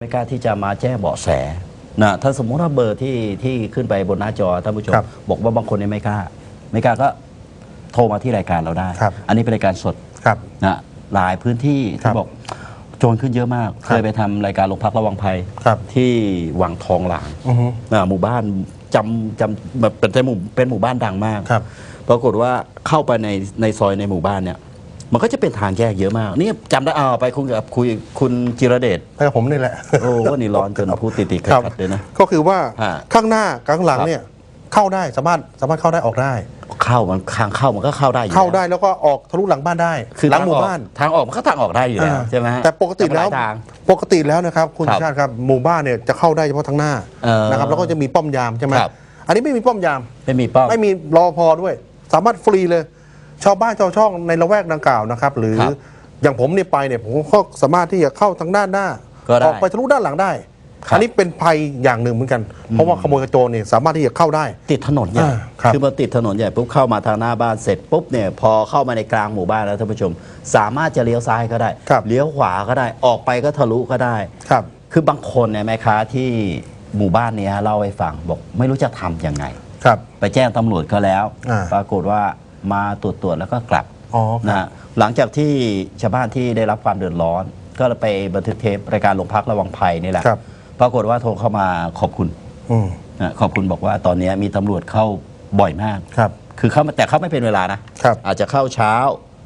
ไม่กล้าที่จะมาแจ้งเบาะแสนะถ้าสมมติว่าเบอร์ที่ที่ขึ้นไปบนหน้าจอท่านผู้ชม ครับบอกว่าบางคนเนี่ยไม่กล้า ไม่กล้าก็โทรมาที่รายการเราได้ ครับ อันนี้เป็นรายการสดครับ นะหลายพื้นที่ครัที่บบอกโจรขึ้นเยอะมากคเครับยไปทำรายการโรงพักระวังภัยครับ ที่วังทองหลางอือฮึ นะหมู่บ้านจำจำแบบเป็นหมู่เป็นหมู่บ้านดังมากครับ ปรากฏว่าเข้าไปในในซอยในหมู่บ้านเนี่ย มันก็จะเป็นทางแยกเยอะมากนี่จำได้อ่าไปคุยกับคุยคุณจิรเดชไปกับผมนี่แหละ โอ้วันนี้ร้อนจนพูดติดติดครับขัดๆเลยนะ ก็คือว่าฮะ ข้างหน้ากับข้างหลังครับเนี่ยเข้าได้สามารถสามารถเข้าได้ออกได้ เข้ามันทางเข้ามันก็เข้าได้อยู่เข้าแล้วได้แล้วก็ออกทะลุหลังบ้านได้คือหลังทางหมู่ออกบ้านทางออกมันก็ทางออกได้อยู่แล้วอ่าใช่ไหมฮะแต่ปกติแล้ว มันหายทาง ปกติแล้วนะครับคุณครับชาติครับหมู่บ้านเนี่ยจะเข้าได้เฉพาะทางหน้าเออนะครับแล้วก็จะมีป้อมยามใช่ไหมครับ อันนี้ไม่มีป้อมยาม ไม่มีป้อม ไม่มีรอพอด้วย สามารถฟรีเลย ชาวบ้านชาวช่องในละแวกดังกล่าวนะครับ หรือครับอย่างผมเนี่ยไปเนี่ยผมก็สามารถที่จะเข้าทางด้านหน้าก็ได้ออกไปทะลุด้านหลังได้ ครับ อันนี้เป็นภัยอย่างหนึ่งเหมือนกัน เพราะว่าขโมยกระโจนเนี่ยสามารถที่จะเข้าได้ ติดถนนใหญ่อ่าครับคือมาติดถนนใหญ่ปุ๊บเข้ามาทางหน้าบ้านเสร็จปุ๊บเนี่ยพอเข้ามาในกลางหมู่บ้านแล้วท่านผู้ชม สามารถจะเลี้ยวซ้ายก็ได้ ครับ เลี้ยวขวาก็ได้ออกไปก็ทะลุก็ได้ ครับ คือบางคนเนี่ยแม่ค้าที่หมู่บ้านเนี้ยเล่าให้ฟังบอกไม่รู้จะทำยังไง ครับ ไปแจ้งตำรวจก็แล้ว อ่าปรากฏว่า มาตรวจตรวจแล้วก็กลับอ๋อคนะรับฮะหลังจากที่ชาวบ้านที่ได้รับความเดือดร้อน ก็ไปบันทึกเทปรายการโรงพักระวังภัยนี่แหละครับ ปรากฏว่าโทรเข้ามาขอบคุณอืมนะขอบคุณบอกว่าตอนนี้มีตำรวจเข้าบ่อยมาก ครับ คือเข้ามาแต่เข้าไม่เป็นเวลานะ ครับ อาจจะเข้าเช้า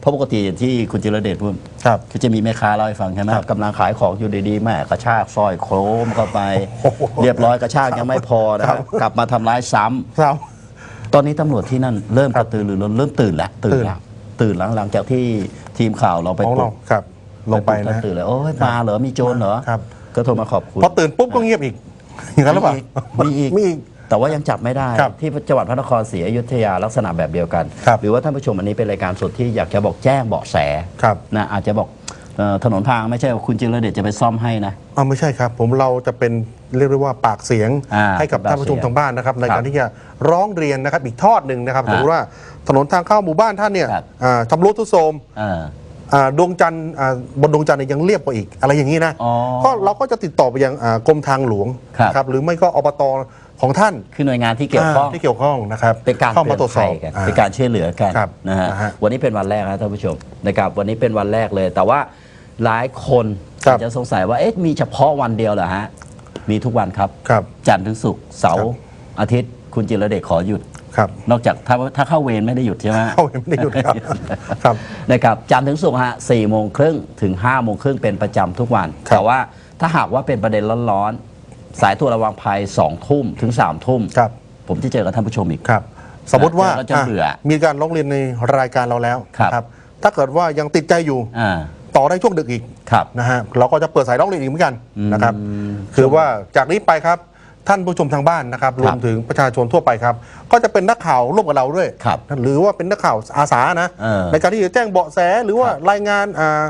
เพราะปกติอย่างที่คุณจิรเดชพูดครับ ก็จะมีแม่ค้าเล่าให้ฟังใช่ไหมครับกำลังขายของอยู่ดีๆแม่กระชากสร้อยโครมเข้าไป โอ้โหเรียบร้อยกระชากยังไม่พอนะครัฮะบ กลับมาทำร้ายซ้ำ ครับ ตอนนี้ตำรวจที่นั่นเริ่มคกรับระตือรือร้นเริ่มตื่นแล้วตื่นตื่นแล้วตื่นหลังหลังจากที่ทีมข่าวเราไปของปลุเรากครับ ลงไปปลุกนะก็ตื่นเลยโอ้ยมาเหรอมีโจรเหรอครับ ก็โทรมาขอบคุณ พอตื่นปุ๊บก็เงียบอีกอย่างนั้นหรือเปล่า มีอีกมีอีกแต่ว่ายังจับไม่ได้ ครับที่จังหวัดพระนครศรีอยุธยาลักษณะแบบเดียวกัน ครับหรือว่าท่านผู้ชมอันนี้เป็นรายการสดที่อยากจะบอกแจ้งเบาะแสครับนะอาจจะบอก เอ่อถนนพังไม่ใช่ว่าคุณจิรเดชจะไปซ่อมให้นะ เอาไม่ใช่ครับ ผมเราจะเป็นเรียกได้ว่าปากเสียงอ่าให้กับปากท่านผู้ชมเสียงทางบ้านนะครับ ในครัการบที่จะร้องเรียนนะครับอีกทอดหนึ่งนะครับฮะสมมติว่าถนนทางเข้าหมู่บ้านท่านเนี่ยครับ อ่าชำรุดทุดโทรม เออ อ่าดวงจันทร์อ่าบนดวงจันทร์เนี่ยยังเรียบกว่าอีก อะไรอย่างนี้นะอ๋อก็เราก็จะติดต่อไปยังอ่ากรมทางหลวงครับนะครับหรือไม่ก็อบต ของท่านคือหน่วยงานที่เกี่ยวข้องาที่เกี่ยวข้องนะครับเป็นการเข้าเตืมาอนตรวจสภัอยบกันอ่าเป็นการช่วยเหลือกันครับนะฮะนะฮะวันนี้เป็นวันแรกนะท่านผู้ชมนะครับวันนี้เป็นวันแรกเลย แต่ว่าหลายคนครับอาจจะสงสัยว่าเอ๊ะมีเฉพาะวันเดียวเหรอฮะมีทุกวันครับครับจันทร์ถึงศุกร์เสาครัร์บอาทิตย์ คุณจิรเดชขอหยุดครับนอกจากถ้าถ้าเข้าเวรไม่ได้หยุดใช่ไหมเข้าไม่ได้หยุดครับครับนะครับจันทร์ถึงศุกร์ฮะสี่โมงครึ่งถึง5้าโมงครึ่งเป็นประจำทุกวันครับแต่ว่าถ้าหากว่าเป็นประเด็นร้อนๆ สายตัวระวังภัย2องทุ่มถึง3ามทุ่มครับ ผมจะเจอกับท่านผู้ชมอีก ครับ สมมติว่าเดี๋ยวเราจะเบื่อมีการร้องเรียนในรายการเราแล้วครับ นะถ้าเกิดว่ายังติดใจอยู่อ่าต่อได้ช่วงดึกอีกครับ นะฮะเราก็จะเปิดสายร้องเรียนอีกเหมือนกันอืมนะครับ คือว่าจากนี้ไปครับท่านผู้ชมทางบ้านนะครับรวมถึงประชาชนทั่วไปครับ ก็จะเป็นนักข่าวร่วมกับเราด้วย ครับหรือว่าเป็นนักข่าวอาสานะ เออในการที่จะแจ้งเบาะแสหรือว่าครับรายงานอ่า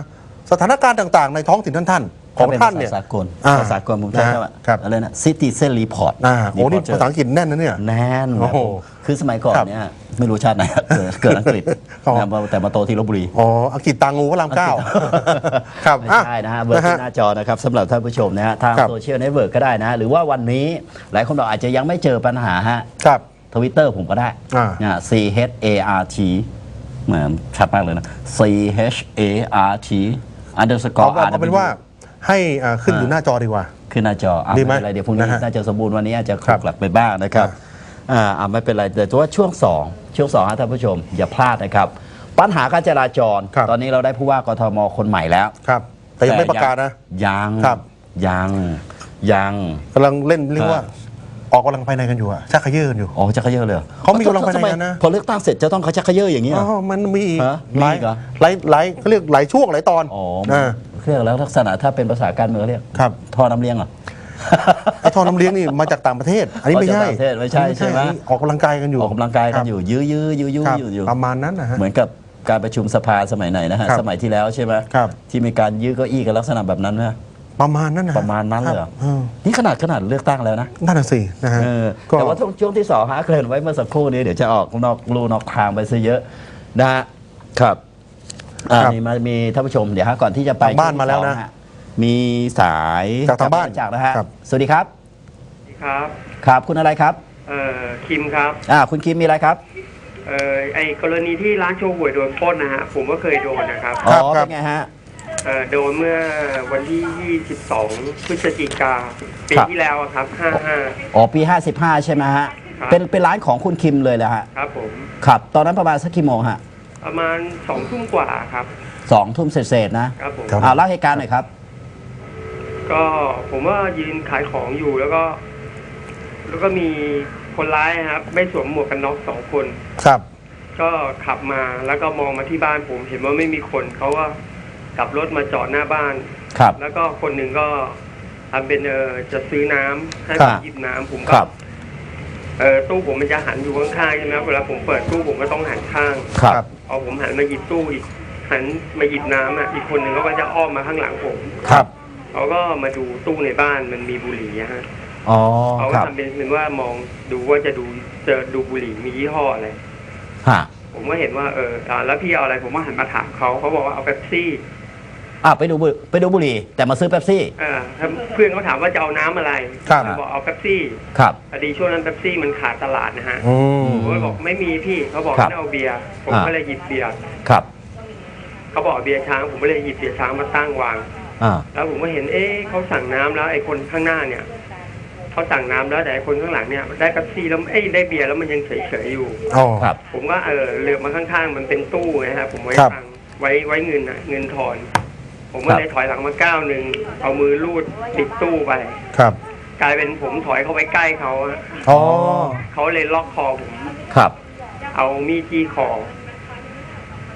สถานการณ์ต่าง ๆ ในท้องถิ่นท่านท่านๆ ของถ้ป็ท่านเนี่ยภษสากลอ่าภาษาสากลผมใช้นะฮะคำว่าครับอะไรนะ citizen report อ่าโอ้นี่ Reporter ภาษาอังกฤษแน่นนะเนี่ย แน่นโอ้โหคือสมัยก่อนครับเนี่ยไม่รู้ชาติไหนเกิดเกิดอังกฤษอ๋อนะแต่มาโตที่ลบบุรี อ๋อ อังกฤษตางูพระรามเก้าครับไม่ใช่นะฮะเบอร์ที่หน้าจอนะครับสำหรับท่านผู้ชมนะฮะทางครับโซเชียลเน็ตเวิร์กก็ได้นะ หรือว่าวันนี้หลายคนบอกอาจจะยังไม่เจอปัญหาฮะครับทวิตเตอร์ผมก็ได้อ่านะ C H A R T เหมือนชัดมากเลยนะ C H A R T เอา underscore เอาเอาเป็นว่า ให้อ่าขึ้นอยู่หน้าจอดีกว่า ขึ้นหน้าจออะดีไหมไม่เป็นไรเดี๋ยวพรุ่งนี้นะฮะน่าจะสมบูรณ์วันนี้อาจจะครับกลับไปบ้างนะครับอ่าอ่าไม่เป็นไรแต่ว่าช่วงสองช่วงสองฮะท่านผู้ชม อย่าพลาดนะครับ ปัญหาการจราจร ครับ ตอนนี้เราได้ผู้ว่ากทมคนใหม่แล้วครับ แต่ยังไม่ประกาศนะ ยังครับ ยังยังกำลังเล่นเรียกว่าครับออกกำลังภายในกันอยู่อะชักขยื่นอยู่ อ๋อจะขยเยอะเลยหรอเขามีกำลังภายในทำไมกันนะพอเลือกตั้งเสร็จจะต้องเขาจะขยเยอะอย่างนี้เหรอ๋ออมันมีอีกฮะหลายมีอีกเหรอหลายหลายเขาเรียกหลายช่วงหลายตอนอ๋ออ่า เรียกแล้วลักษณะถ้าเป็นภาษาการเมืองเรียกครับ ท่อน้ำเลี้ยงเหรอไอ้ทอน้ำเลี้ยงนี่มาจากต่างประเทศ อันนี้ไม่ใช่มาจากต่างประเทศไม่ใช่อันนี้ใช่ไหมอันนี้ออกกำลังกายกันอยู่ออกกำลังกายกันอยู่ ยื้อยื้อยื้อยื้อครับอยู่อยู่ประมาณนั้นนะฮะ เหมือนกับการประชุมสภาสมัยไหนนะฮะ ครับสมัยที่แล้วใช่ไหมครับ ที่มีการยื้อเก้าอี้กันลักษณะแบบนั้นไหมประมาณนั้นนะฮประมาณนั้นเลยเหรอคบออนี่ขนาดขนาดเลือกตั้งแล้วนะ นั่นน่ะสินะฮะเออก็ แต่ว่าช่วงช่วงที่สองฮะเกริ่นไว้เมื่อสักครู่นี้เดี๋ยวจะออกนอกรูนอกทางไปซะเยอะนะฮะครับ อ่าครับนี่มามีท่านผู้ชมเดี๋ยวฮะก่อนที่จะไปทางบ้านมาแล้วนะช่งที่สองฮมีสายจากทางบ้านจากนะฮะครับ สวัสดีครับครับ ครับคุณอะไรครับ เอ่อ คิมครับ อ่า คุณคิมมีอะไรครับ เอ่อ ไอ้กรณีที่ร้านโชว์หวยโดนปล้นนะฮะ ผมก็เคยโดนนะครับ อ๋อครับ เป็นไงฮะ เอ่อ โดนเมื่อวันที่ 22 พฤศจิกาปีครับ ที่แล้วอะครับ 55 อ๋อ ปี 55 ใช่ไหมฮะ ครับ เป็นเป็นร้านของคุณคิมเลยแหละฮะ ครับผม ครับ ตอนนั้นประมาณสักกี่โมงฮะ ประมาณ2ทุ่มกว่าครับ สองทุ่มเศษๆนะครับผม ครับ อ่าเล่าเหตุการณ์หน่อยครับ ก็ผมว่ายืนขายของอยู่แล้วก็ แล้วก็มีคนร้ายครับ ไม่สวมหมวกกันน็อกสองคน ครับ ก็ขับมาแล้วก็มองมาที่บ้านผมเห็นว่าไม่มีคนเขาก็กลับรถมาจอดหน้าบ้าน ครับ แล้วก็คนหนึ่งก็ทำเป็นเออจะซื้อน้ำให้ครัผมบ หยิบน้ำผมคก็รับ เออตู้ผมมันจะหันอยู่ข้างๆใช่ไหมเวลาผมเปิดตู้ผมก็ต้องหันข้าง ครับ พอผมหันมาหยิบตู้อีกหันมาหยิบน้ำอะอีกคนหนึ่งเขาก็จะอ้อมมาข้างหลังผมครับเขาก็มาดูตู้ในบ้านมันมีบุหรี่อะฮะอ๋อเขาคก็รับทำเป็นเป็นว่ามองดูว่าจะดูจะดูบุหรี่มียี่ห้ออะไรฮะผมก็เห็นว่าเอออ่าแล้วพี่เอาอะไรผมก็หันมาถามเขาเขาบอกว่าเอาเป๊ปซี่ อ่าไปดูบุไปดูบุหรี่แต่มาซื้อเป๊ปซี่เออถ้าเพื่อนเขาถามว่าจะเอาน้ำอะไรครับผมบอกเอาเป๊ปซี่ครับ พอดีช่วงนั้นเป๊ปซี่มันขาดตลาดนะฮะอืม ผมก็บอกไม่มีพี่เขาบอกครับให้เอาเบียร์ผมอ่า ก็เลยหยิบเบียร์ครับเขาบอกเอาเบียร์ช้าง ผมก็เลยหยิบเบียร์ช้างมาตั้งวาง อ่าแล้วผมก็เห็นเอ๊ะเขาสั่งน้ำแล้วไอ้คนข้างหน้าเนี่ยเขาสั่งน้ำแล้วแต่ไอ้คนข้างหลังเนี่ยได้เป๊ปซี่แล้วเอ้ยได้เบียร์แล้วมันยังเฉยๆอยู่ อ๋อ ครับ ผมก็เออเลือกมาข้างๆ มันเป็นตู้ไงฮะผมไว้ครับ ตังค์ไว้ไว้เงินอะเงินทอน ผมก็ครับเลยถอยหลังมาก้าวหนึ่งเอามือลูดปิดตู้ไป ครับ กลายเป็นผมถอยเข้าไปใกล้เขาอะอ๋อ เขาเลยล็อกคอผมครับ เอามีดจี้คอ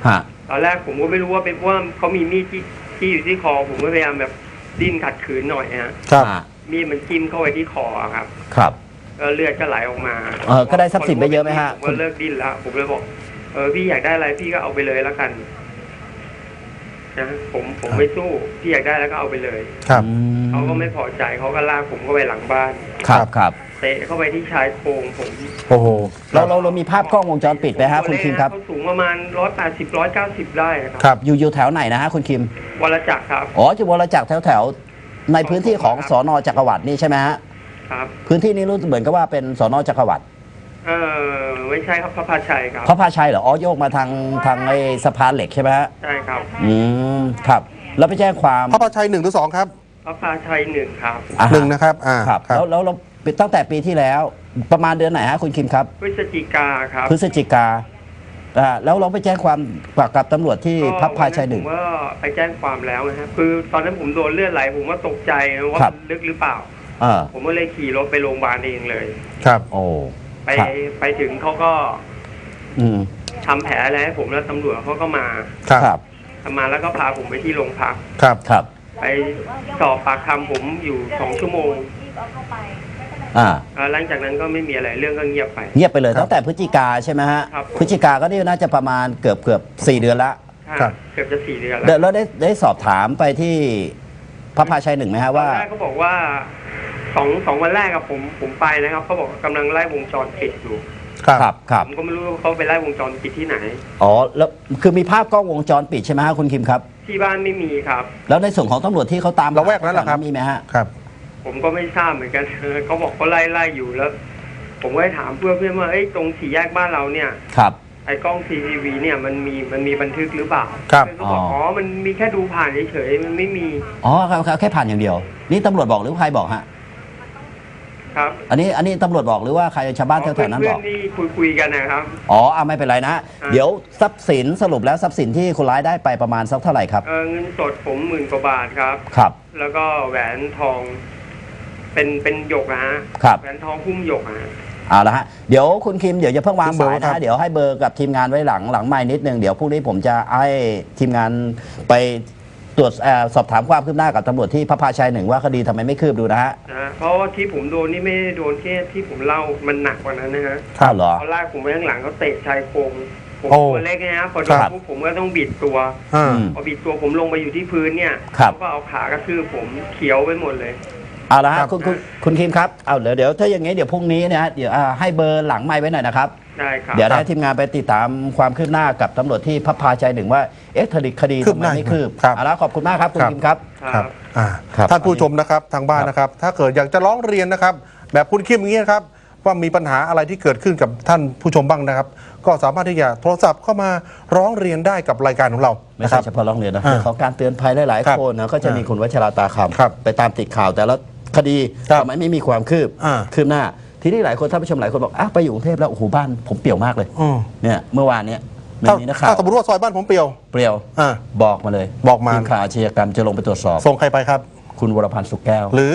ฮะ ตอนแรกผมก็ไม่รู้ว่าเป็นเพราะว่าเขามีมีดที่ที่อยู่ที่คอ ผมก็พยายามแบบดิ้นขัดขืนหน่อยฮะครับอ่ามีดมันจิ้มเข้าไปที่คออะครับ ครับแล้วเลือดก็ไหลออกมาเออก็ได้ทรัพย์สินไปเยอะไหมฮะ ผมก็เลิกดิ้นแล้วผมเลยบอกเออพี่อยากได้อะไรพี่ก็เอาไปเลยแล้วกัน นะผมผมไม่สู้พี่อยากได้แล้วก็เอาไปเลยครับอืเขาก็ไม่พอใจเขาก็ลากผมเข้าไปหลังบ้านครับครับ เตะเข้าไปที่ชายโครงผมโอ้โหเราเราเรามีภาพกล้องวงจรปิดไหมฮะคุณคิมครับ เขาสูงประมาณร้อยแปดสิบร้อยเก้าสิบได้ครับครับอยู่อยู่แถวไหนนะฮะคุณคิม วรจักรครับอ๋ออยู่วรจักรแถวแถวในพื้นที่ของสอนอจักรวรรดินี่ใช่ไหมฮะ ครับ พื้นที่นี้รู้สึกเหมือนกับว่าเป็นสอนอจักรวรรดิ เออไม่ใช่ครับพระพาชัยครับพระพาชัยเหรออ๋อโยกมาทางทางไอ้สะพานเหล็กใช่ไหมฮะใช่ครับอืมครับ แล้วไปแจ้งความพระประชัยหนึ่งหรือสองครับพระพาชัยหนึ่งครับ อ่าหนึ่งนะครับอ่าครับแล้วแล้วเราตั้งแต่ปีที่แล้ว ประมาณเดือนไหนฮะคุณคิมครับพฤศจิกาครับพฤศจิกาอ่าแล้วเราไปแจ้งความกับตำรวจที่พระพาชัยหนึ่ง ผมก็ไปแจ้งความแล้วนะครับคือตอนนั้นผมโดนเลือดไหลผมก็ตกใจนะว่าครับมันลึกหรือเปล่าเออผมก็เลยขี่รถไปโรงพยาบาลเองเลย ครับ โอ้ ไปครับ ไปถึงเขาก็อืมทำแผลอะไรให้ผมแล้วตำรวจเขาก็มาครับครับทำมาแล้วก็พาผมไปที่โรงพัก ครับครับ ไปสอบปากคำผมอยู่สองชั่วโมงอ่า เอ่อหลังจากนั้นก็ไม่มีอะไรเรื่องก็เงียบไป เงียบไปเลยครับตั้งแต่พฤศจิกาใช่ไหมฮะ ครับผม พฤศจิกาก็นี่น่าจะประมาณเกือบเกือบสี่เดือนละครับ เกือบจะสี่เดือนเดี๋ยวแล้วแล้วได้ได้สอบถามไปที่พระพาชัยหนึ่งไหมฮะตอว่านแรกเขาบอกว่า สองสองวันแรกกับผมผมไปนะครับเขาบอกว่ากำลังไล่วงจรปิดอยู่ครับครับครับผมก็ไม่รู้ว่าเขาไปไล่วงจรปิดที่ไหน อ๋อแล้วคือมีภาพกล้องวงจรปิดใช่ไหมฮะคุณคิมครับ ที่บ้านไม่มีครับ แล้วในส่วนของตำรวจที่เขาตามระแวกนั้นเหรอครับ มีไหมฮะ ครับผมก็ไม่ทราบเหมือนกัน เขาบอกเขาไล่ไล่อยู่แล้ว ผมก็ไปถามเพื่อนเพื่อนว่าเอ้ยตรงสี่แยกบ้านเราเนี่ย ครับ ไอ้กล้อง CCTV เนี่ยมันมีมันมีบันทึกหรือเปล่าครับเพื่อนก็บอกอ๋ออ๋ อ๋อมันมีแค่ดูผ่านเฉยๆมันไม่มี อ๋อครับครับแค่ผ่านอย่างเดียว นี่ตำรวจบอกหรือใครบอกฮะ ครับอันนี้อันนี้ตำรวจบอกหรือว่าใครชาวบ้านแถวๆนั้นเพื่บออนก ๆที่คุยคุยๆกันนะครับ อ๋อเอาไม่เป็นไรนะ อ่า เดี๋ยวทรัพย์สินสรุปแล้วทรัพย์สินที่คนร้ายได้ไปประมาณสักเท่าไหร่ครับ เออเงินสดผมหมื่นกว่าบาทครับ ครับ แล้วก็แหวนทองเป็นเป็นหยกอะฮะครับ แหวนทองหุ้มหยกอะฮะ เอาละฮะ เดี๋ยวคุณคิมเดี๋ยวจะเพิ่งวางทิ้งเบอร์สายนะครัฮะบเดี๋ยวให้เบอร์กับทีมงานไว้หลังหลังไม้นิดนึง เดี๋ยวพรุ่งนี้ผมจะให้ทีมงานไป ตรวจเอ่อสอบถามความคืบหน้ากับตำรวจที่พระพาชัยหนึ่งว่าคดีทำไมไม่คืบดูนะฮะนะฮะเพราะว่าที่ผมโดนนี่ไม่ได้โดนแค่ที่ผมเล่ามันหนักกว่านั้นนะฮะอ้าวเหรอ เขาลากผมไปข้างหลังเขาเตะชายโครงผมโอ้ ตัวเล็กนะฮะพอโดคนรับ ปุ๊บผมก็ต้องบิดตัว อ่า อืม พอบิดตัวผมลงไปอยู่ที่พื้นเนี่ยครับ เขาก็เอาขากระทืบผมเขียวไปหมดเลย เอาละฮะครับคุณคุณคุณคิมครับเอาเดี๋ยวเดี๋ยวถ้าอย่างงี้เดี๋ยวพรุ่งนี้เนยฮะเดี๋ยวอ่าให้เบอร์หลังไม้ไว้หน่อยนะครับ ได้ครับเดี๋ยวให้ทีมงานไปติดตามความคืบหน้ากับตำรวจที่พระพาชัยหนึ่งว่า เอ๊ะคดีคดีคืทำบไมหน้าไม่คืบครับ เอาละขอบคุณมากครับคุณครับคิมครับครับ ครับอ่าครับท่านผู้ชมนะครับทางบ้านครับนะครับ ถ้าเกิดอยากจะร้องเรียนนะครับ แบบคุณคิมอย่างนี้นะครับ ว่ามีปัญหาอะไรที่เกิดขึ้นกับท่านผู้ชมบ้างนะครับ ก็สามารถที่จะโทรศัพท์เข้ามาร้องเรียนได้กับรายการของเราไม่นะคใช่รับ เฉพาะร้องเรียนนะอ่าขอการเตือนภัยหลาย ครับๆ คนนะก็จะมีคุณวัชราตาคครับำไปตามติดข่าวแต่ละคดีครับทำไมไม่มีความคืบอ่าคืบหน้า ทีนี้หลายคนท่านผู้ชมหลายคนบอกอะไปอยู่กรุงเทพแล้วโอ้โหบ้านผมเปี่ยวมากเลยอืม เนี่ยเมื่อวานเนี้ยไม่ถ้ามีนักข่าวถ้าสมมติว่าซอยบ้านผมเปรียว เปลี่ยวอ่าบอกมาเลยบอกมา ทีมข่าวอาชญากรรมจะลงไปตรวจสอบ ส่งใครไปครับ คุณวรพันธ์สุขแก้วหรือ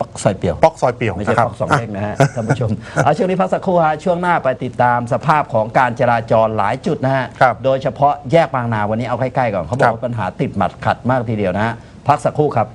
ปักซอยเปี่ยว ป๊อกซอยเปรียวไม่ใช่นะครับปอกสองเลขนะฮะท่านผู้ชม เอาช่วงนี้พักสักครู่ฮะช่วงหน้าไปติดตามสภาพของการจราจรหลายจุดนะฮะครับโดยเฉพาะแยกบางนาวันนี้เอาใกล้ๆก่อนเขาบอครักบ ว่าปัญหาติดหมัดขัดมากทีเดียวนะฮะพักสักครู่ครับ